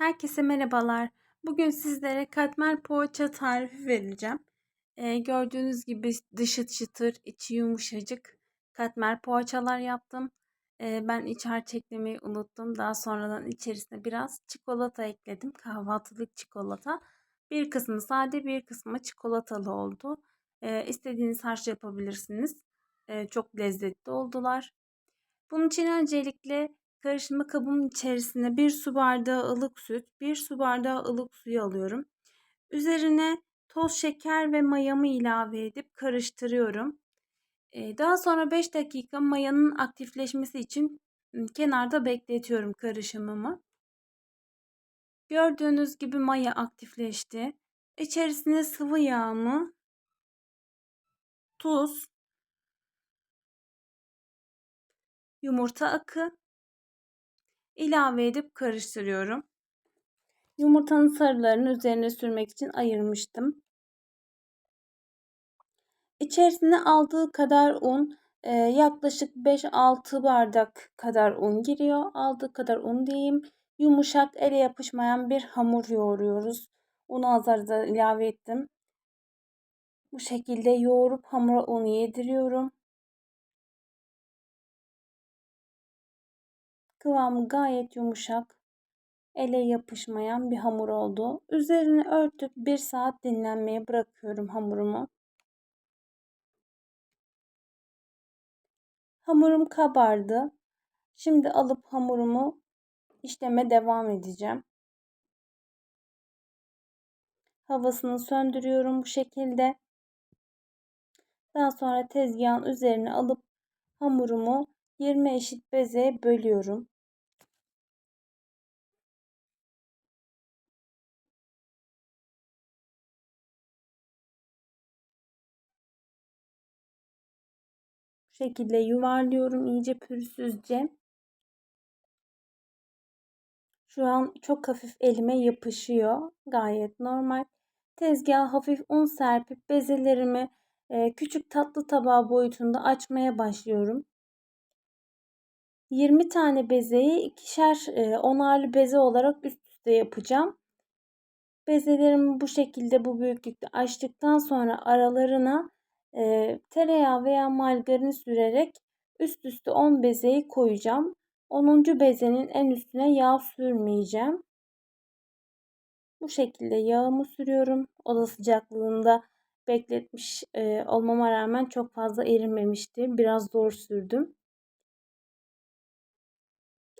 Herkese merhabalar. Bugün sizlere katmer poğaça tarifi vereceğim. Ee, gördüğünüz gibi dışı çıtır, içi yumuşacık katmer poğaçalar yaptım. Ee, ben iç harç eklemeyi unuttum. Daha sonradan içerisine biraz çikolata ekledim. Kahvaltılık çikolata. Bir kısmı sade, bir kısmı çikolatalı oldu. Ee, istediğiniz harç yapabilirsiniz. Ee, çok lezzetli oldular. Bunun için öncelikle Karışma kabımın içerisine bir su bardağı ılık süt, bir su bardağı ılık suyu alıyorum. Üzerine toz şeker ve mayamı ilave edip karıştırıyorum. Daha sonra 5 dakika mayanın aktifleşmesi için kenarda bekletiyorum karışımımı. Gördüğünüz gibi maya aktifleşti. İçerisine sıvı yağımı, tuz, yumurta akı ilave edip karıştırıyorum. Yumurtanın sarılarını üzerine sürmek için ayırmıştım. İçerisine aldığı kadar un e, yaklaşık 5-6 bardak kadar un giriyor. Aldığı kadar un diyeyim. Yumuşak ele yapışmayan bir hamur yoğuruyoruz. Unu azar ilave ettim. Bu şekilde yoğurup hamura unu yediriyorum. Kıvamı gayet yumuşak, ele yapışmayan bir hamur oldu. Üzerini örtüp bir saat dinlenmeye bırakıyorum hamurumu. Hamurum kabardı. Şimdi alıp hamurumu işleme devam edeceğim. Havasını söndürüyorum bu şekilde. Daha sonra tezgahın üzerine alıp hamurumu 20 eşit beze bölüyorum. şekilde yuvarlıyorum iyice pürüzsüzce. Şu an çok hafif elime yapışıyor. Gayet normal. Tezgaha hafif un serpip bezelerimi küçük tatlı tabağı boyutunda açmaya başlıyorum. 20 tane bezeyi ikişer e, onarlı beze olarak üst üste yapacağım. Bezelerimi bu şekilde bu büyüklükte açtıktan sonra aralarına e, tereyağı veya margarin sürerek üst üste 10 bezeyi koyacağım. 10. bezenin en üstüne yağ sürmeyeceğim. Bu şekilde yağımı sürüyorum. Oda sıcaklığında bekletmiş e, olmama rağmen çok fazla erimemişti. Biraz zor sürdüm.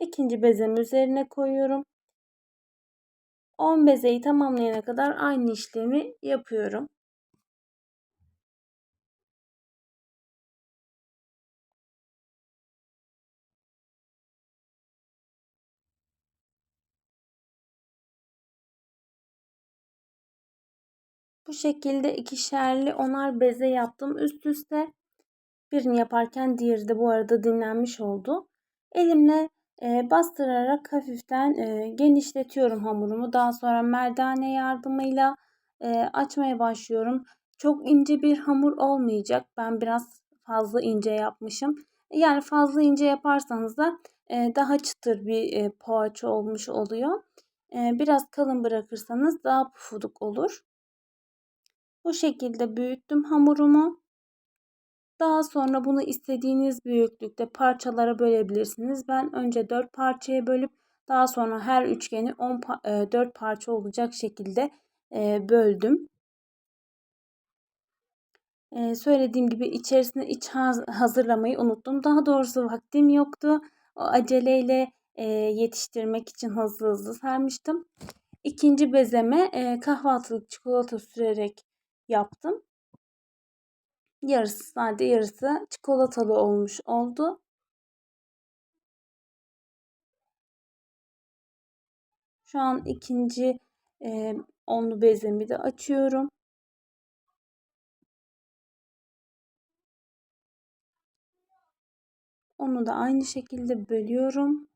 İkinci bezemi üzerine koyuyorum. 10 bezeyi tamamlayana kadar aynı işlemi yapıyorum. Bu şekilde ikişerli onar beze yaptım üst üste. Birini yaparken diğeri de bu arada dinlenmiş oldu. Elimle e, bastırarak hafiften e, genişletiyorum hamurumu. Daha sonra merdane yardımıyla e, açmaya başlıyorum. Çok ince bir hamur olmayacak. Ben biraz fazla ince yapmışım. Yani fazla ince yaparsanız da e, daha çıtır bir poğaça olmuş oluyor. Biraz kalın bırakırsanız daha pufuduk olur. Bu şekilde büyüttüm hamurumu. Daha sonra bunu istediğiniz büyüklükte parçalara bölebilirsiniz. Ben önce 4 parçaya bölüp daha sonra her üçgeni 10 4 parça olacak şekilde e, böldüm. Ee, söylediğim gibi içerisine iç hazırlamayı unuttum. Daha doğrusu vaktim yoktu. O aceleyle e, yetiştirmek için hızlı hızlı sermiştim. İkinci bezeme e, kahvaltılık çikolata sürerek yaptım. Yarısı sade yarısı çikolatalı olmuş oldu. Şu an ikinci e, onlu bezemi de açıyorum. Onu da aynı şekilde bölüyorum.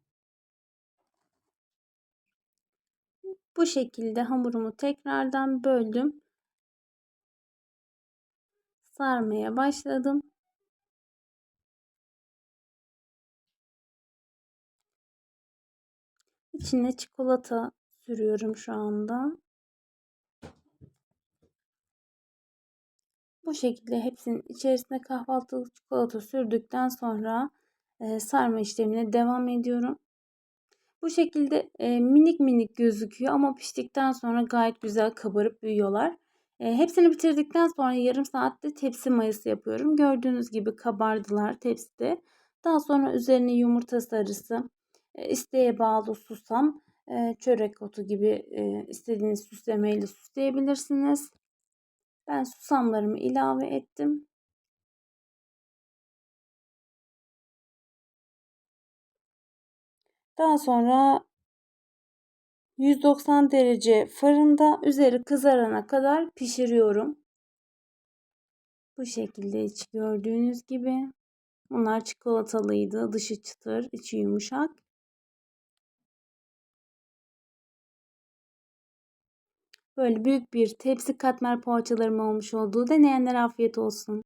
Bu şekilde hamurumu tekrardan böldüm. Sarmaya başladım. İçine çikolata sürüyorum şu anda. Bu şekilde hepsinin içerisine kahvaltılık çikolata sürdükten sonra e, sarma işlemine devam ediyorum. Bu şekilde e, minik minik gözüküyor ama piştikten sonra gayet güzel kabarıp büyüyorlar. E, hepsini bitirdikten sonra yarım saatte tepsi mayası yapıyorum. Gördüğünüz gibi kabardılar tepside. Daha sonra üzerine yumurta sarısı, e, isteğe bağlı susam, e, çörek otu gibi e, istediğiniz süslemeyle süsleyebilirsiniz. Ben susamlarımı ilave ettim. Daha sonra 190 derece fırında üzeri kızarana kadar pişiriyorum. Bu şekilde iç gördüğünüz gibi. Bunlar çikolatalıydı. Dışı çıtır, içi yumuşak. Böyle büyük bir tepsi katmer poğaçalarım olmuş olduğu deneyenlere afiyet olsun.